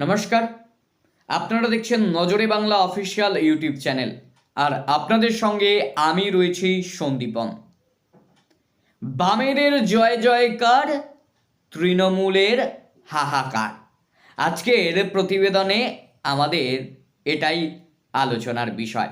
নমস্কার। আপনারা দেখছেন নজরে বাংলা অফিসিয়াল ইউটিউব চ্যানেল। আর আপনাদের সঙ্গে আমি রয়েছি সন্দীপন। বামেদের জয় জয়কার, তৃণমূলের হাহাকার। আজকের প্রতিবেদনে আমাদের এটাই আলোচনার বিষয়।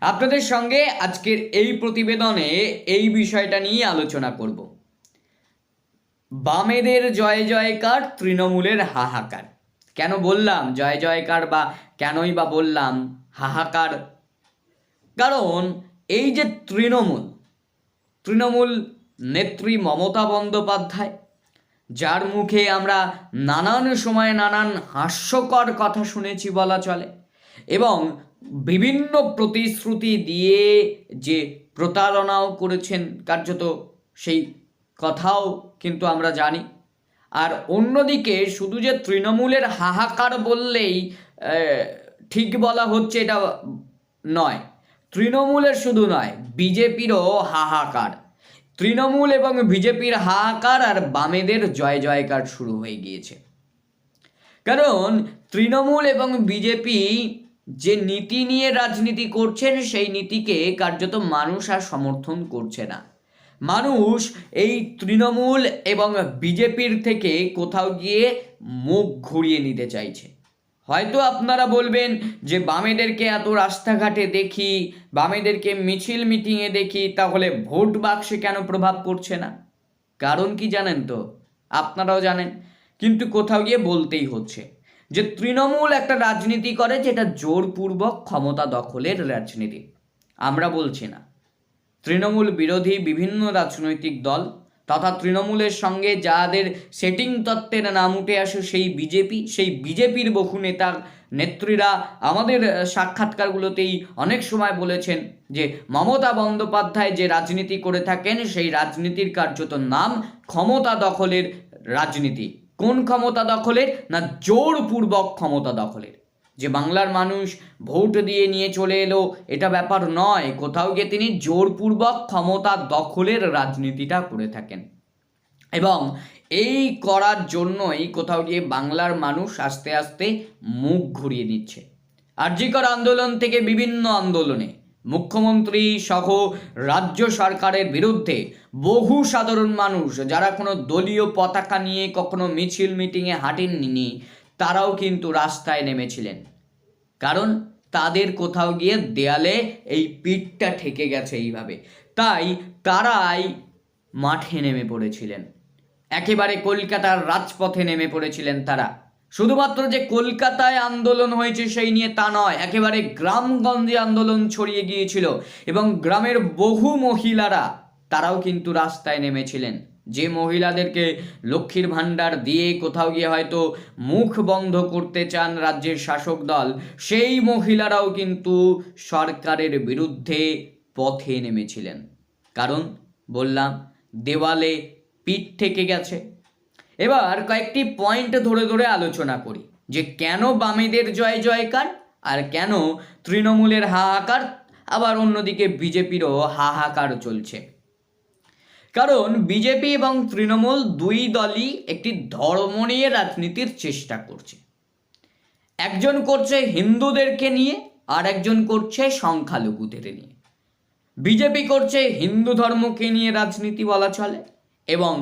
আপনাদের সঙ্গে আজকের এই প্রতিবেদনে এই বিষয়টা নিয়ে আলোচনা করব। বামেদের জয় জয়কার, তৃণমূলের হাহাকার। কেন বললাম? জয় জয়কার বা কেনই বা বললাম? হাহাকার। কারণ এই যে তৃণমূল তৃণমূল নেত্রী মমতা বন্দ্যোপাধ্যায়, যার মুখে আমরা নানান সময়ে নানান হাস্যকর কথা শুনেছি বলা চলে, এবং বিভিন্ন প্রতিশ্রুতি দিয়ে যে প্রতারণাও করেছেন কার্যত সেই কথাও কিন্তু আমরা জানি। আর অন্যদিকে শুধু যে তৃণমূলের হাহাকার বললেই ঠিক বলা হচ্ছে এটা নয়। তৃণমূলের শুধু নয়, বিজেপিরও হাহাকার। তৃণমূল এবং বিজেপির হাহাকার আর বামেদের জয় জয়কার শুরু হয়ে গিয়েছে। কারণ তৃণমূল এবং বিজেপি যে নীতি নিয়ে রাজনীতি করছেন, সেই নীতিকে কার্যত মানুষ আর সমর্থন করছে না। মানুষ এই তৃণমূল এবং বিজেপির থেকে কোথাও গিয়ে মুখ ঘুরিয়ে নিতে চাইছে। হয়তো আপনারা বলবেন যে, বামেদেরকে এত রাস্তাঘাটে দেখি, বামেদেরকে মিছিল মিটিংয়ে দেখি, তাহলে ভোট বাক্সে কেন প্রভাব পড়ছে না? কারণ কি জানেন তো? আপনারাও জানেন। কিন্তু কোথাও গিয়ে বলতেই হচ্ছে যে, তৃণমূল একটা রাজনীতি করে যেটা জোরপূর্বক ক্ষমতা দখলের রাজনীতি। আমরা বলছি না। তৃণমূল বিরোধী বিভিন্ন রাজনৈতিক দল তথা তৃণমূলের সঙ্গে যাদের সেটিং তত্ত্বের নাম উঠে আসে সেই বিজেপি, সেই বিজেপির বহু নেতা নেত্রীরা আমাদের সাক্ষাৎকারগুলোতেই অনেক সময় বলেছেন যে মমতা বন্দ্যোপাধ্যায় যে রাজনীতি করে থাকেন সেই রাজনীতির কার্যত নাম ক্ষমতা দখলের রাজনীতি। কোন ক্ষমতা দখলের? না জোরপূর্বক ক্ষমতা দখলের। যে বাংলার মানুষ ভোট দিয়ে নিয়ে চলে এলো, এটা ব্যাপার নয়। কোথাও গিয়ে তিনি জোরপূর্বক ক্ষমতা দখলের রাজনীতিটা করে থাকেন। এবং এই করার জন্যই কোথাও গিয়ে বাংলার মানুষ আস্তে আস্তে মুখ ঘুরিয়ে নিচ্ছে। আর্যিকর আন্দোলন থেকে বিভিন্ন আন্দোলনে মুখ্যমন্ত্রী সহ রাজ্য সরকারের বিরুদ্ধে বহু সাধারণ মানুষ, যারা কোনো দলীয় পতাকা নিয়ে কখনো মিছিল, মিটিংয়ে হাঁটেননি তারাও কিন্তু রাস্তায় নেমেছিলেন। কারণ তাদের কোথাও গিয়ে দেয়ালে এই পিঠটা ঠেকে গেছে এইভাবে। তাই তারাই মাঠে নেমে পড়েছিলেন। একেবারে কলকাতার রাজপথে নেমে পড়েছিলেন তারা। শুধুমাত্র যে কলকাতায় আন্দোলন হয়েছে সেই নিয়ে তা নয়, একেবারে গ্রামগঞ্জে আন্দোলন ছড়িয়ে গিয়েছিল এবং গ্রামের বহু মহিলারা তারাও কিন্তু রাস্তায় নেমেছিলেন। যে মহিলাদেরকে লক্ষ্মীর ভাণ্ডার দিয়ে কোথাও গিয়ে হয়তো মুখ বন্ধ করতে চান রাজ্যের শাসক দল, সেই মহিলারাও কিন্তু সরকারের বিরুদ্ধে পথে নেমেছিলেন। কারণ, বললাম, দেওয়ালে পিঠ থেকে গেছে। এবার কয়েকটি পয়েন্ট ধরে ধরে আলোচনা করি, যে কেন বামেদের জয় জয়কার আর কেন তৃণমূলের হাহাকার, আবার অন্যদিকে বিজেপিরও হাহাকার চলছে। কারণ বিজেপি এবং তৃণমূল দুই দলই একটি ধর্ম নিয়ে রাজনীতির চেষ্টা করছে। একজন করছে হিন্দুদেরকে নিয়ে, আর একজন করছে সংখ্যালঘুদের নিয়ে। বিজেপি করছে হিন্দু ধর্মকে নিয়ে রাজনীতি বলা চলে, এবং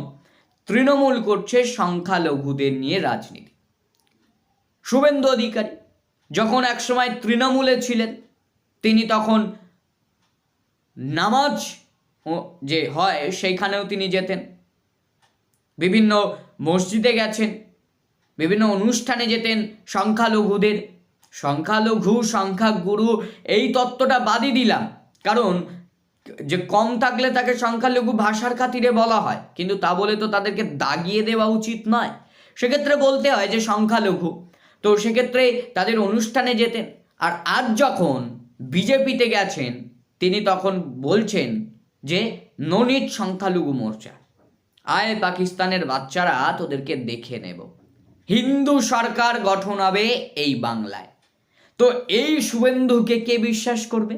তৃণমূল করছে সংখ্যালঘুদের নিয়ে রাজনীতি। শুভেন্দু অধিকারী যখন একসময় তৃণমূলে ছিলেন, তিনি তখন নামাজ যে হয় সেইখানেও তিনি যেতেন। বিভিন্ন মসজিদে গেছেন, বিভিন্ন অনুষ্ঠানে যেতেন সংখ্যালঘুদের। সংখ্যালঘু, সংখ্যাগুরু, এই তত্ত্বটা বাদই দিলাম। কারণ যে কম থাকলে তাকে সংখ্যালঘু ভাষার খাতিরে বলা হয়, কিন্তু তা বলে তো তাদেরকে দাগিয়ে দেওয়া উচিত নয়। সেক্ষেত্রে বলতে হয় যে সংখ্যালঘু। তো সেক্ষেত্রে তাদের অনুষ্ঠানে যেতেন। আর আজ যখন বিজেপিতে গেছেন, তিনি তখন বলছেন যে ননিট সংখ্যালঘু মোর্চা। আয় পাকিস্তানের বাচ্চারা তোদেরকে দেখে নেব। হিন্দু সরকার গঠন হবে এই বাংলায়। তো এই শুভেন্দুকে কে বিশ্বাস করবে?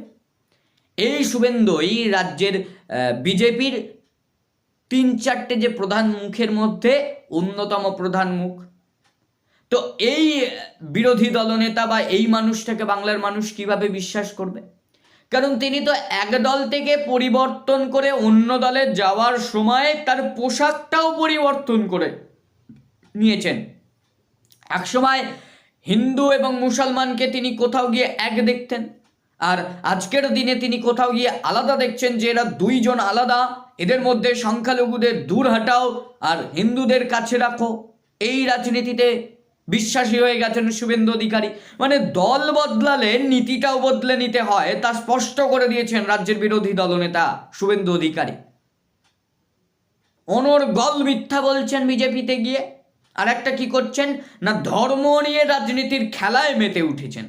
এই শুভেন্দুই রাজ্যের বিজেপির তিন চারটে যে প্রধান মুখের মধ্যে অন্যতম প্রধান মুখ। তো এই বিরোধী দলনেতা বা এই মানুষটাকে বাংলার মানুষ কীভাবে বিশ্বাস করবে? কারণ তিনি তো এক দল থেকে পরিবর্তন করে অন্য দলে যাওয়ার সময় তার পোশাকটাও পরিবর্তন করে নিয়েছেন। একসময় হিন্দু এবং মুসলমানকে তিনি কোথাও গিয়ে এক দেখতেন আর আজকের দিনে তিনি কোথাও গিয়ে আলাদা দেখছেন যে এরা দুইজন আলাদা, এদের মধ্যে সংখ্যালঘুদের দূর হাটাও আর হিন্দুদের কাছে রাখো। এই রাজনীতিতে বিশ্বাসী হয়ে গেছেন শুভেন্দু অধিকারী। মানে দল বদলালে নীতিটাও বদলে নিতে হয়, তা স্পষ্ট করে দিয়েছেন রাজ্যের বিরোধী দলনেতা শুভেন্দু অধিকারী। অনর্গল মিথ্যা বলছেন বিজেপিতে গিয়ে। আর একটা কি করছেন? না, ধর্ম নিয়ে রাজনীতির খেলায় মেতে উঠেছেন।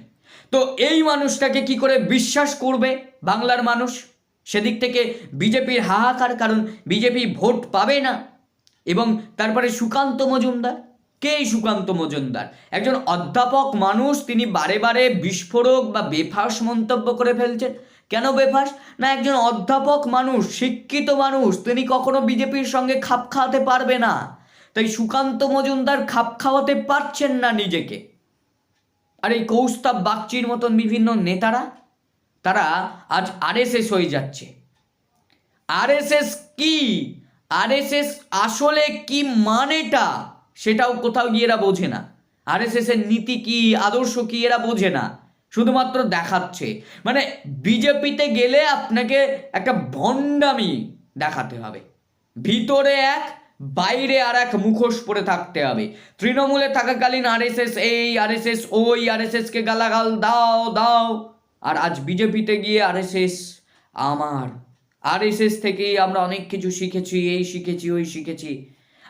তো এই মানুষটাকে কি করে বিশ্বাস করবে বাংলার মানুষ? সেদিক থেকে বিজেপির হাহাকার, কারণ বিজেপি ভোট পাবে না। এবং তারপরে সুকান্ত মজুমদার কে এই সুকান্ত মজুমদার? একজন অধ্যাপক মানুষ, তিনি বারে বারে বিস্ফোরক বা বেফাস মন্তব্য করে ফেলছেন। কেন বেফাস? না, একজন অধ্যাপক মানুষ, শিক্ষিত মানুষ, তিনি কখনো বিজেপির সঙ্গে খাপ খাওয়াতে পারবে না। তাই সুকান্ত মজুমদার খাপ খাওয়াতে পারছেন না নিজেকে। আর এই কৌস্তব বাগচির মতন বিভিন্ন নেতারা, তারা আজ আরএসএস হয়ে যাচ্ছে। আরএসএস কি? আরএসএস আসলে কি মানেটা? সেটাও কোথাও গিয়ে এরা বোঝে না। আরএসএস এর নীতি কি, আদর্শ কি, এরা বোঝে না। শুধুমাত্র দেখাচ্ছে। মানে বিজেপিতে গেলে আপনাকে একটা ভণ্ডামি দেখাতে হবে। ভিতরে এক, বাইরে আর এক মুখোশ পরে থাকতে হবে। তৃণমূলে থাকাকালীন আরএসএস এই আরএসএস ওই আরএসএস কে গালাগাল দাও দাও। আর আজ বিজেপিতে গিয়ে আরএসএস আমার আরএসএস থেকেই আমরা অনেক কিছু শিখেছি, এই শিখেছি, ওই শিখেছি।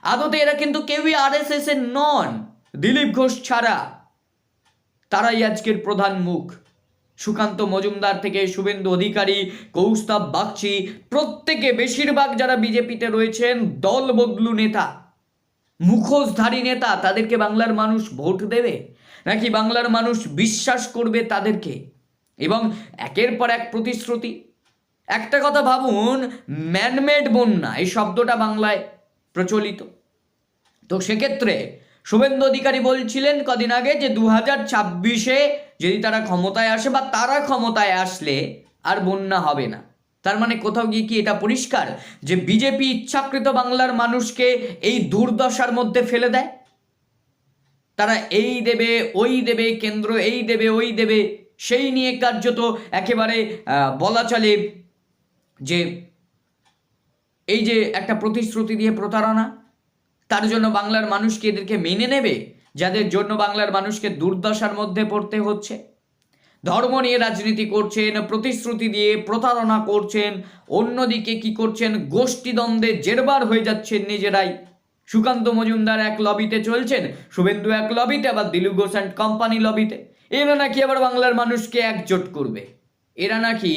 আদতে এরা কিন্তু কেউই আরএসএস এর নন। দিলীপ ঘোষ ছাড়া তারাই আজকের প্রধান মুখ। সুকান্ত মজুমদার থেকে শুভেন্দু অধিকারী, কৌস্তব বাগচি, প্রত্যেকে বেশিরভাগ যারা বিজেপিতে রয়েছেন দল বদলু নেতা। মুখোশধারী নেতা, তাদেরকে বাংলার মানুষ ভোট দেবে? নাকি বাংলার মানুষ বিশ্বাস করবে তাদেরকে? এবং একের পর এক প্রতিশ্রুতি? একটা কথা ভাবুন, ম্যানমেড বন্যা, এই শব্দটা বাংলায় প্রচলিত। তো সেক্ষেত্রে শুভেন্দু অধিকারী বলছিলেন কদিন আগে যে দু হাজার ছাব্বিশে যদি তারা ক্ষমতায় আসে বা তারা ক্ষমতায় আসলে আর বন্যা হবে না। তার মানে কোথাও গিয়ে কি এটা পরিষ্কার যে বিজেপি ইচ্ছাকৃত বাংলার মানুষকে এই দুর্দশার মধ্যে ফেলে দেয়? তারা এই দেবে, ওই দেবে, কেন্দ্র এই দেবে, ওই দেবে, সেই নিয়ে কার্যত একেবারে বলা চলে যে এই যে একটা প্রতিশ্রুতি দিয়ে প্রতারণা। তার জন্য বাংলার মানুষ কি এদেরকে মেনে নেবে, যাদের জন্য বাংলার মানুষকে দুর্দশার মধ্যে পড়তে হচ্ছে। ধর্ম নিয়ে রাজনীতি করছেন, প্রতিশ্রুতি দিয়ে প্রতারণা করছেন, অন্যদিকে কি করছেন, গোষ্ঠীদ্বন্দ্বে জেরবার হয়ে যাচ্ছেন নিজেরাই। সুকান্ত মজুমদার এক লবিতে চলছেন, শুভেন্দু এক লবিতে, আবার দিলু ঘোষ অ্যান্ড কোম্পানি লবিতে। এরা নাকি আবার বাংলার মানুষকে একজোট করবে। এরা নাকি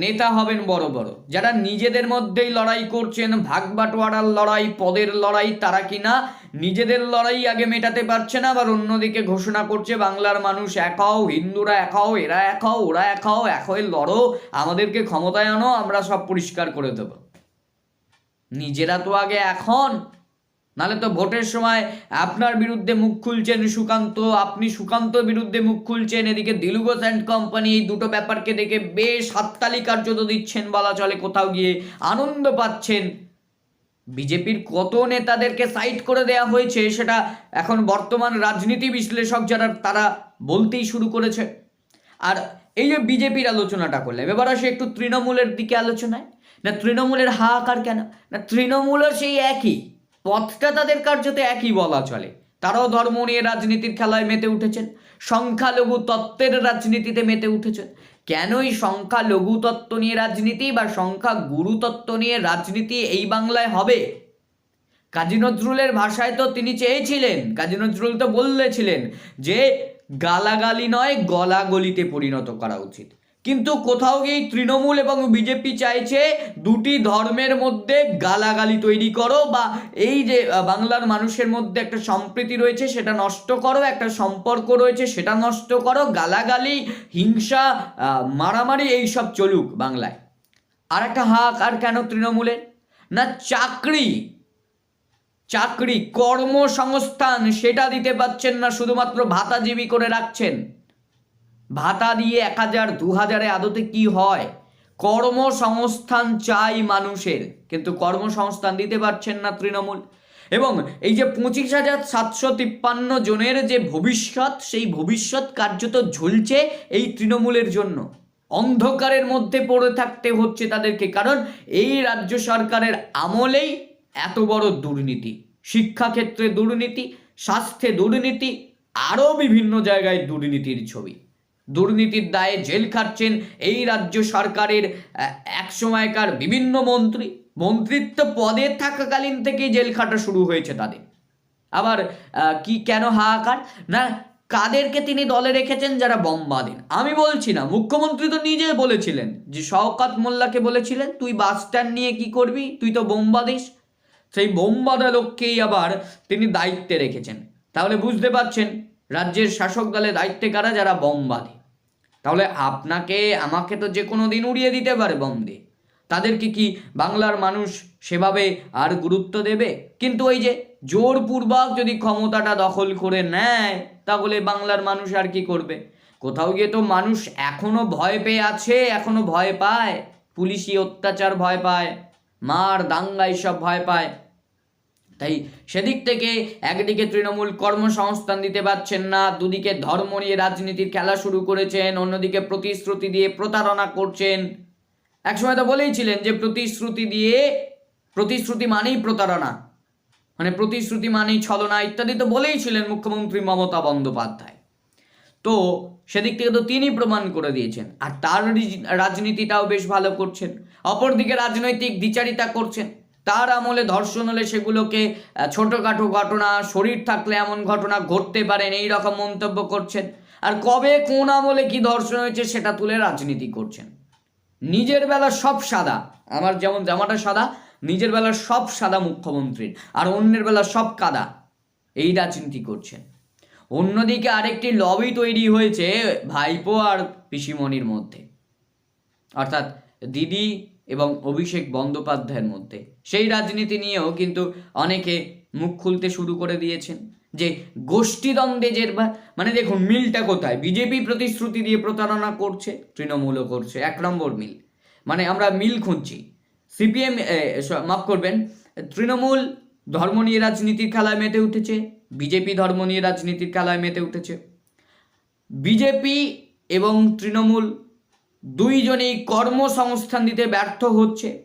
নেতা হবেন বড় বড়। যারা নিজেদের মধ্যেই লড়াই করছেন, ভাগ বাটোয়ারার লড়াই, পদের লড়াই, তারা কিনা নিজেদের লড়াই আগে মেটাতে পারছে না, আবার অন্যদিকে ঘোষণা করছে, বাংলার মানুষ এক হও, হিন্দুরা এক হও, এরা এক ওরা এক এক হয়ে লড়ো, আমাদেরকে ক্ষমতায় আনো, আমরা সব পরিষ্কার করে দেব। নিজেরা তো আগে এখন নালে তো ভোটের সময় আপনার বিরুদ্ধে মুখ খুলছেন সুকান্ত, আপনি সুকান্ত বিরুদ্ধে মুখ খুলছেন, এদিকে দিলুগোস অ্যান্ড কোম্পানি এই দুটো ব্যাপারকে দেখে বেশ হাততালি কার্যত দিচ্ছেন বলা চলে কোথাও গিয়ে। আনন্দ পাচ্ছেন। বিজেপির কত নেতাদেরকে সাইড করে দেয়া হয়েছে সেটা এখন বর্তমান রাজনীতি বিশ্লেষক যারা, তারা বলতেই শুরু করেছে। আর এই যে বিজেপির আলোচনাটা করলাম, এবার আসে একটু তৃণমূলের দিকে আলোচনায়। না, তৃণমূলের হাহাকার কেন? না, তৃণমূলও সেই একই। পথটা তাদের কার্যতে একই বলা চলে। তারাও ধর্ম নিয়ে রাজনীতির খেলায় মেতে উঠেছেন। সংখ্যালঘু তত্ত্বের রাজনীতিতে মেতে উঠেছেন। কেনই সংখ্যালঘু তত্ত্ব নিয়ে রাজনীতি বা সংখ্যা গুরু তত্ত্ব নিয়ে রাজনীতি এই বাংলায় হবে? কাজী নজরুলের ভাষায় তো তিনি চেয়েছিলেন, কাজী নজরুল তো বললেছিলেন যে গালাগালি নয়, গলাগলিতে পরিণত করা উচিত। কিন্তু কোথাও গিয়ে তৃণমূল এবং বিজেপি চাইছে দুটি ধর্মের মধ্যে গালাগালি তৈরি করো বা এই যে বাংলার মানুষের মধ্যে একটা সম্প্রীতি রয়েছে সেটা নষ্ট করো, একটা সম্পর্ক রয়েছে সেটা নষ্ট করো, গালাগালি, হিংসা মারামারি এইসব চলুক বাংলায়। আর একটা হাক, আর কেন তৃণমূলের? না চাকরি চাকরি, কর্মসংস্থান, সেটা দিতে পারছেন না, শুধুমাত্র ভাতাজীবী করে রাখছেন। ভাতা দিয়ে এক হাজার, দু হাজারে আদতে কি হয়? কর্মসংস্থান চাই মানুষের। কিন্তু কর্মসংস্থান দিতে পারছেন না তৃণমূল। এবং এই যে পঁচিশ হাজার সাতশো তিপ্পান্ন জনের যে ভবিষ্যৎ, সেই ভবিষ্যৎ কার্যত ঝুলছে এই তৃণমূলের জন্য। অন্ধকারের মধ্যে পড়ে থাকতে হচ্ছে তাদেরকে। কারণ এই রাজ্য সরকারের আমলেই এত বড় দুর্নীতি। শিক্ষাক্ষেত্রে দুর্নীতি, স্বাস্থ্যে দুর্নীতি, আরও বিভিন্ন জায়গায় দুর্নীতির ছবি। দুর্নীতির দায়ে জেল খাটছেন এই রাজ্য সরকারের এক সময়কার বিভিন্ন মন্ত্রী। মন্ত্রিত্ব পদে থাকাকালীন থেকেই জেল খাটা শুরু হয়েছে তাদের। আবার কি কেন হাহাকার? না, কাদেরকে তিনি দলে রেখেছেন যারা বম বাঁধেন? আমি বলছি না, মুখ্যমন্ত্রী তো নিজে বলেছিলেন যে শওকাত মোল্লাকে বলেছিলেন, তুই বাস স্ট্যান্ড নিয়ে কি করবি? তুই তো বোম বাঁধিস। সেই বোম বাঁধা লোককেই আবার তিনি দায়িত্বে রেখেছেন। তাহলে বুঝতে পারছেন রাজ্যের শাসক দলে দায়িত্বে কারা? যারা বম বাঁধে তাহলে আপনাকে, আমাকে তো যে কোনো দিন উড়িয়ে দিতে পারে বম দিয়ে। তাদেরকে কি বাংলার মানুষ সেভাবে আর গুরুত্ব দেবে? কিন্তু ওই যে জোরপূর্বক যদি ক্ষমতাটা দখল করে নেয়, তাহলে বাংলার মানুষ আর কি করবে? কোথাও গিয়ে তো মানুষ এখনও ভয় পেয়ে আছে, এখনও ভয় পায়। পুলিশি অত্যাচার ভয় পায়, মার দাঙ্গা এইসব ভয় পায়। তাই সেদিক থেকে একদিকে তৃণমূল কর্মসংস্থান দিতে পারছেন না, দুদিকে ধর্ম নিয়ে রাজনীতির খেলা শুরু করেছেন, অন্যদিকে প্রতিশ্রুতি দিয়ে প্রতারণা করছেন। একসময় তো বলেইছিলেন যে প্রতিশ্রুতি দিয়ে, প্রতিশ্রুতি মানেই প্রতারণা। মানে প্রতিশ্রুতি মানেই ছলনা ইত্যাদি তো বলেইছিলেন মুখ্যমন্ত্রী মমতা বন্দ্যোপাধ্যায়। তো সেদিক থেকে তো তিনি প্রমাণ করে দিয়েছেন, আর তার রাজনীতিটাও বেশ ভালো করছেন। অপরদিকে রাজনৈতিক দ্বিচারিতা করছেন। তার আমলে ধর্ষণ হলে সেগুলোকে ছোটখাটো ঘটনা, শরীর থাকলে এমন ঘটনা ঘটতে পারেন এই রকম মন্তব্য করছেন। আর কবে কোন আমলে কি ধর্ষণ হয়েছে সেটা তুলে রাজনীতি করছেন। নিজের বেলা সব সাদা, আমার যেমন জামাটা সাদা, নিজের বেলা সব সাদা মুখ্যমন্ত্রীর, আর অন্যের বেলা সব কাদা, এই রাজনীতি করছেন। অন্যদিকে আরেকটি লবি তৈরি হয়েছে ভাইপো আর পিসিমণির মধ্যে। অর্থাৎ দিদি এবং অভিষেক বন্দ্যোপাধ্যায়ের মধ্যে। সেই রাজনীতি নিয়েও কিন্তু অনেকে মুখ খুলতে শুরু করে দিয়েছেন যে গোষ্ঠীদ্বন্দ্বে যে মানে দেখুন, মিলটা কোথায়? বিজেপি প্রতিশ্রুতি দিয়ে প্রতারণা করছে, তৃণমূলও করছে, এক নম্বর মিল। মানে আমরা মিল খুঁজছি। সিপিএম মাফ করবেন, তৃণমূল ধর্ম নিয়ে রাজনীতির খেলায় মেতে উঠেছে, বিজেপি ধর্ম নিয়ে রাজনীতির খেলায় মেতে উঠেছে। বিজেপি এবং তৃণমূল দুইজনেই কর্মসংস্থান দিতে ব্যর্থ হচ্ছে।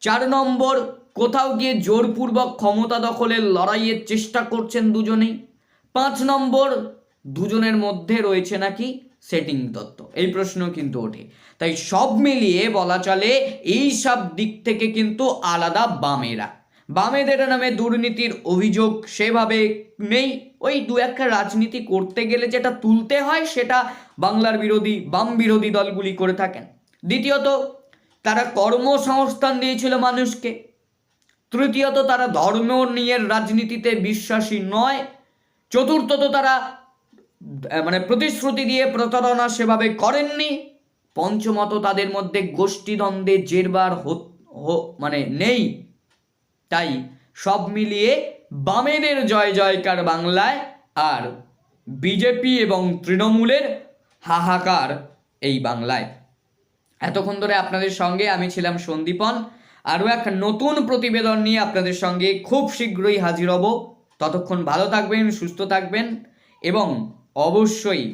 চার নম্বর, কোথাও গিয়ে জোরপূর্বক ক্ষমতা দখলের লড়াইয়ের চেষ্টা করছেন দুজনেই। পাঁচ নম্বর, দুজনের মধ্যে রয়েছে নাকি সেটিং তত্ত্ব? এই প্রশ্ন কিন্তু ওঠে। তাই সব মিলিয়ে বলা চলে, এই সব দিক থেকে কিন্তু আলাদা বামেরা। বামেদের নামে দুর্নীতির অভিযোগ সেভাবে নেই। ওই দু একটা রাজনীতি করতে গেলে যেটা তুলতে হয়, সেটা বাংলার বিরোধী, বাম বিরোধী দলগুলি করে থাকেন। দ্বিতীয়ত, তারা কর্মসংস্থান দিয়েছিল মানুষকে। তৃতীয়ত, তারা ধর্ম নিয়ে রাজনীতিতে বিশ্বাসী নয়। চতুর্থত, তারা মানে প্রতিশ্রুতি দিয়ে প্রতারণা সেভাবে করেননি। পঞ্চমত, তাদের মধ্যে গোষ্ঠীদ্বন্দ্বে জেরবার মানে নেই। তাই সব মিলিয়ে বামেদের জয় জয়কার বাংলায় আর বিজেপি এবং তৃণমূলের হাহাকার এই বাংলায়। এতক্ষণ ধরে আপনাদের সঙ্গে আমি ছিলাম সন্দীপন। আরও এক নতুন প্রতিবেদন নিয়ে আপনাদের সঙ্গে খুব শীঘ্রই হাজির হব। ততক্ষণ ভালো থাকবেন, সুস্থ থাকবেন এবং অবশ্যই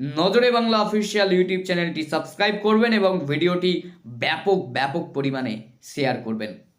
নজরে বাংলা অফিসিয়াল ইউটিউব চ্যানেলটি সাবস্ক্রাইব করবেন এবং ভিডিওটি ব্যাপক ব্যাপক পরিমাণে শেয়ার করবেন।